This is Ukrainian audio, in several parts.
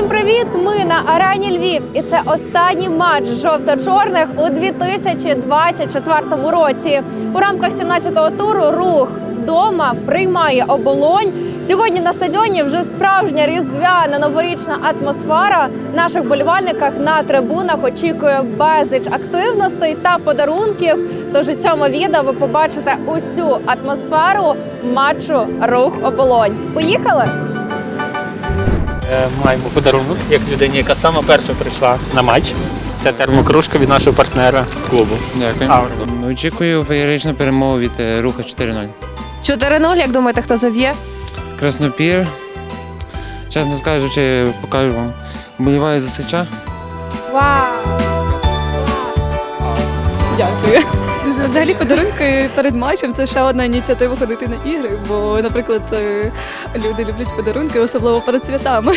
Всім привіт! Ми на арені Львів, і це останній матч жовто-чорних у 2024 році. У рамках 17-го туру рух вдома приймає оболонь. Сьогодні на стадіоні вже справжня різдвяна новорічна атмосфера. Наших болівальниках на трибунах очікує безліч активностей та подарунків. Тож у цьому відео ви побачите усю атмосферу матчу рух оболонь. Поїхали! Е, Маємо подарунок як людині, яка сама перша прийшла на матч. Це термокружка від нашого партнера клубу. Дякую. Аура. Очікую феєричну перемогу від е, руха 4-0. 4-0, як думаєте, хто зав'є? Краснопір. Чесно кажучи, покажу вам. Боліваю за сича. Вау! Дякую. Взагалі подарунки перед матчем це ще одна ініціатива ходити на ігри, бо, наприклад, е, люди люблять подарунки, особливо перед святами.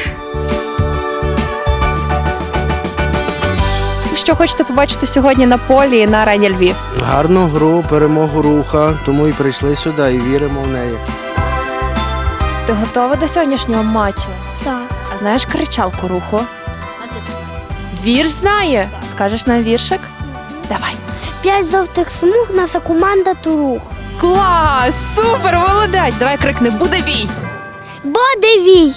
Що хочете побачити сьогодні на полі на арені Львів? Гарну гру, перемогу руха, тому і прийшли сюди і віримо в неї. Ти готова до сьогоднішнього матчу? Так. А знаєш кричалку руху? Вірш знає. Скажеш нам віршик? Давай. П'ять жовтих смуг наша команда Турух. Клас! Супер! Молодець! Давай крикни Буде бій! Бодевій!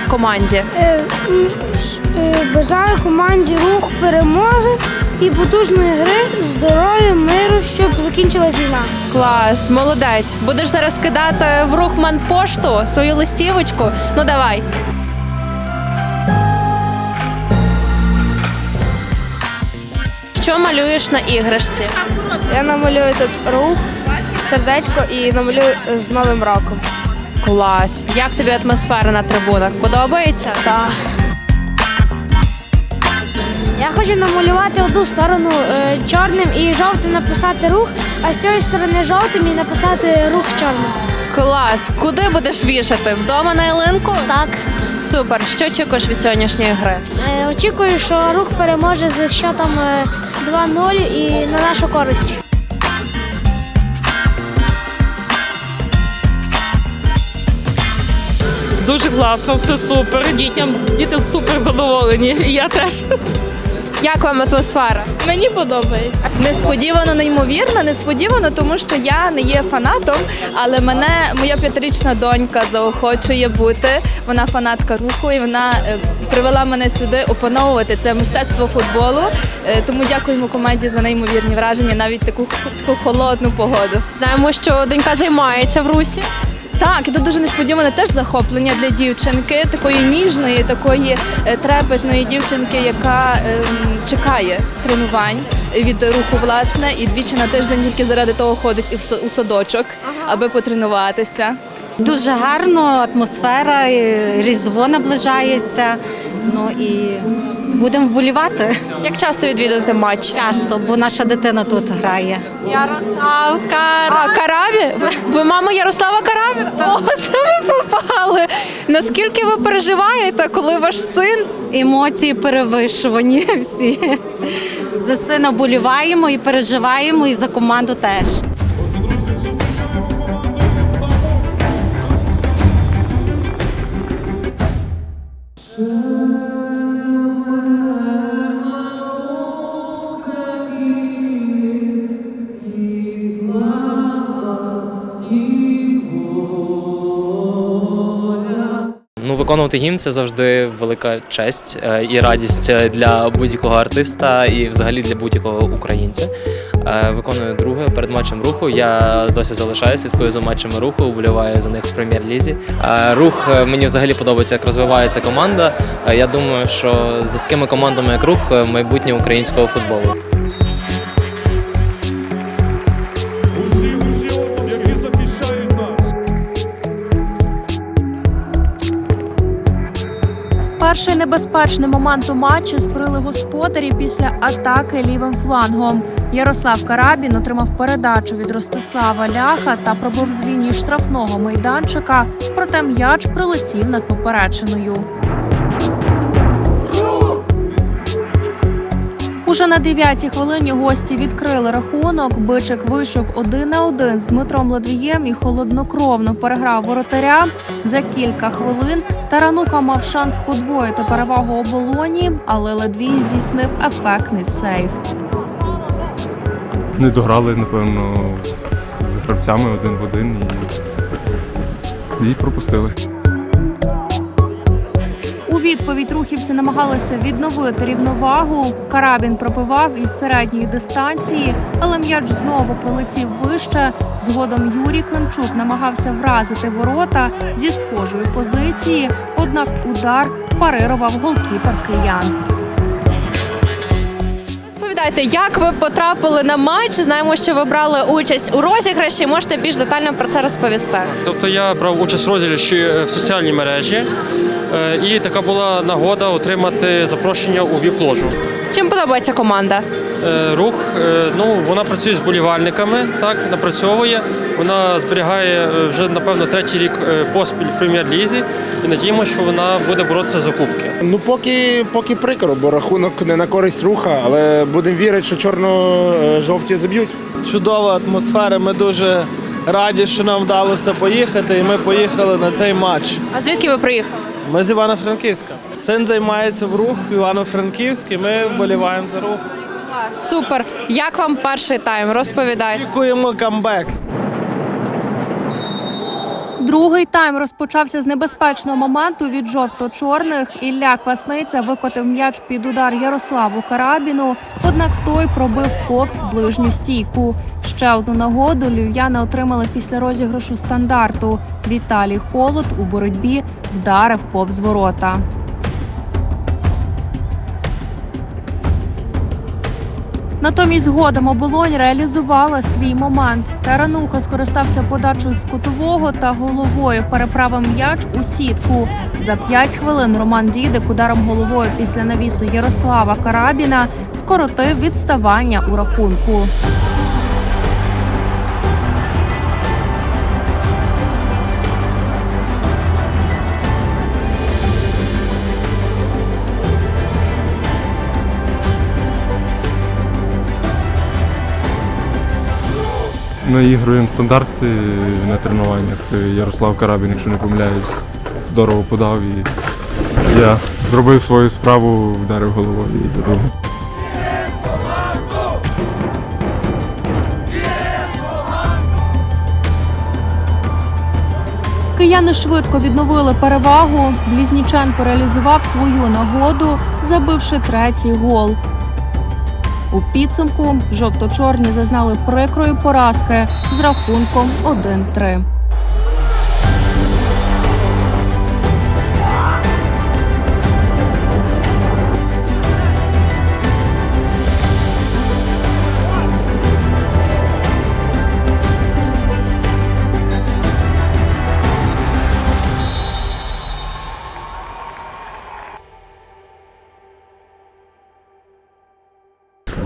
Написав команді? Е, е, Бажаю команді рух перемоги і потужної гри, здоров'я, миру, щоб закінчилась війна. Клас, молодець. Будеш зараз кидати в рухман пошту свою листівочку. Ну давай. Що малюєш на іграшці? Я намалюю тут рух, сердечко і намалюю з Новим роком. Клас. Як тобі атмосфера на трибунах? Подобається? Так. Я хочу намалювати одну сторону е, чорним і жовтим написати рух, а з цієї сторони жовтим і написати рух чорним. Клас. Куди будеш вішати? Вдома на ялинку? Так. Супер. Що очікуєш від сьогоднішньої гри? Е, Очікую, що рух переможе з счетом е, 2-0 і на нашу користь. Дуже класно, все супер. Дітям діти супер задоволені. І я теж. Як вам атмосфера? Мені подобається. Несподівано, неймовірно, несподівано, тому що я не є фанатом, але мене моя п'ятирічна донька заохочує бути. Вона фанатка руху, і вона е, привела мене сюди опановувати це мистецтво футболу. Е, Тому дякуємо команді за неймовірні враження, навіть таку таку холодну погоду. Знаємо, що донька займається в русі. Так, і тут дуже несподіване теж захоплення для дівчинки, такої ніжної, такої е, трепетної дівчинки, яка ем, чекає тренувань від руху, власне, і двічі на тиждень тільки заради того ходить і в са- у садочок, аби потренуватися. Дуже гарно, атмосфера, і Різдво наближається. Ну і будемо вболівати Як часто відвідувати матч? часто, бо наша дитина тут грає. А, Карабі? Ви, ви мама Ярослава Карабі? О, це ви попали. Наскільки ви переживаєте, коли ваш син Емоції перевишувані всі. За сина боліваємо і переживаємо, і за команду теж. Виконувати гімн це завжди велика честь е, і радість е, для будь-якого артиста і взагалі для будь-якого українця. Е, Виконую друге перед матчем руху. Я досі залишаюся, слідкую за матчами руху, вболіваю за них в прем'єр-лізі. Рух мені взагалі подобається, як розвивається команда. Я думаю, що за такими командами, як рух, майбутнє українського футболу. Перший небезпечний момент у матчі створили господарі після атаки лівим флангом. Ярослав Карабін отримав передачу від Ростислава Ляха та пробив з лінії штрафного майданчика, проте м'яч прилетів над поперечиною. Уже на 9-й хвилині гості відкрили рахунок. Бичик вийшов один на один з Дмитром Ледвієм і холоднокровно переграв воротаря. За кілька хвилин Тарануха мав шанс подвоїти перевагу оболоні, але Ледвій здійснив ефектний сейв. Не дограли, напевно, з гравцями один в один і, і пропустили. Відповідь рухівці намагалися відновити рівновагу. Карабін пробивав із середньої дистанції, але м'яч знову пролетів вище. Згодом Юрій Климчук намагався вразити ворота зі схожої позиції, однак удар парирував голкіпер киян. Розповідайте, як ви потрапили на матч? Знаємо, що ви брали участь у розіграші. Можете більш детально про це розповісти. Тобто я брав участь в розіграші в соціальній мережі, і така була нагода отримати запрошення у віп-ложу. Чим подобається команда? Е, Рух, е, ну вона працює з болівальниками, так напрацьовує. Вона зберігає е, вже напевно третій рік е, поспіль в прем'єр-лізі, і надіємося, що вона буде боротися за кубки. Ну поки, поки прикро, бо рахунок не на користь руха, але будемо вірити, що чорно-жовті заб'ють. чудова атмосфера. Ми дуже раді, що нам вдалося поїхати, і ми поїхали на цей матч. А звідки ви приїхали? Ми з Івано-Франківська. Син займається в рух Івано-Франківськ, і ми вболіваємо за рух. Супер. Як вам перший тайм? Розповідайте. Очікуємо камбек. Другий тайм розпочався з небезпечного моменту від жовто-чорних. Ілля Квасниця викотив м'яч під удар Ярославу Карабіну. Однак той пробив повз ближню стійку. Ще одну нагоду львів'яни отримали після розіграшу стандарту. Віталій Холод у боротьбі вдарив повз ворота. Натомість згодом оболонь реалізувала свій момент. Тарануха скористався подачу з кутового та головою переправив м'яч у сітку. За п'ять хвилин Роман Дідик ударом головою після навісу Ярослава Карабіна скоротив відставання у рахунку. Наігруємо стандарти на тренуваннях. Ярослав Карабін, якщо не помиляюсь, здорово подав і я зробив свою справу, вдарив головою і забив. Кияни швидко відновили перевагу. Блізніченко реалізував свою нагоду, забивши третій гол. У підсумку жовто-чорні зазнали прикрої поразки з рахунком 1-3.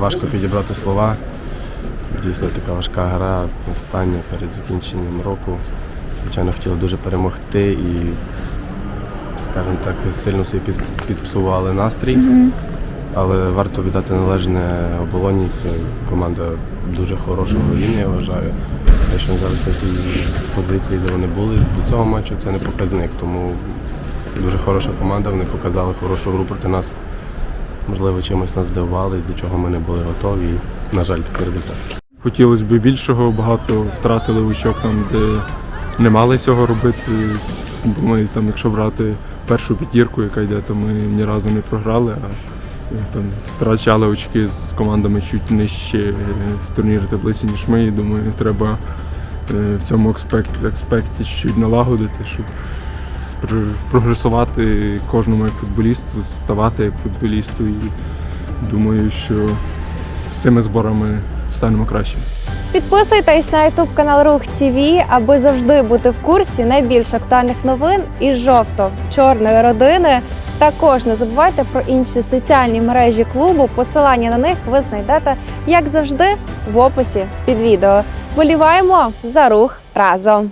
Важко підібрати слова. Дійсно така важка гра, остання перед закінченням року. Звичайно, хотіли дуже перемогти і, скажімо так, сильно собі під, підпсували настрій. Але варто віддати належне оболоні. Це команда дуже хорошого рівня, я вважаю. Те, що зараз на тій позиції, де вони були, до цього матчу це не показник. Тому дуже хороша команда, вони показали хорошу гру проти нас. Можливо, чимось нас здивували, до чого ми не були готові. І, на жаль, такий результат. Хотілося б більшого, багато втратили очок там, де не мали цього робити. Бо ми там, якщо брати першу п'ятірку, яка йде, то ми ні разу не програли, а е, там втрачали очки з командами чуть нижче е, в турнірі таблиці, ніж ми. І думаю, треба е, в цьому аспекті, аспекті чуть налагодити, щоб прогресувати кожному як футболісту, ставати як футболісту. І думаю, що з цими зборами станемо краще. Підписуйтесь на YouTube канал Рух ТВ, аби завжди бути в курсі найбільш актуальних новин із жовто-чорної родини. Також не забувайте про інші соціальні мережі клубу. Посилання на них ви знайдете, як завжди, в описі під відео. Боліваємо за рух разом.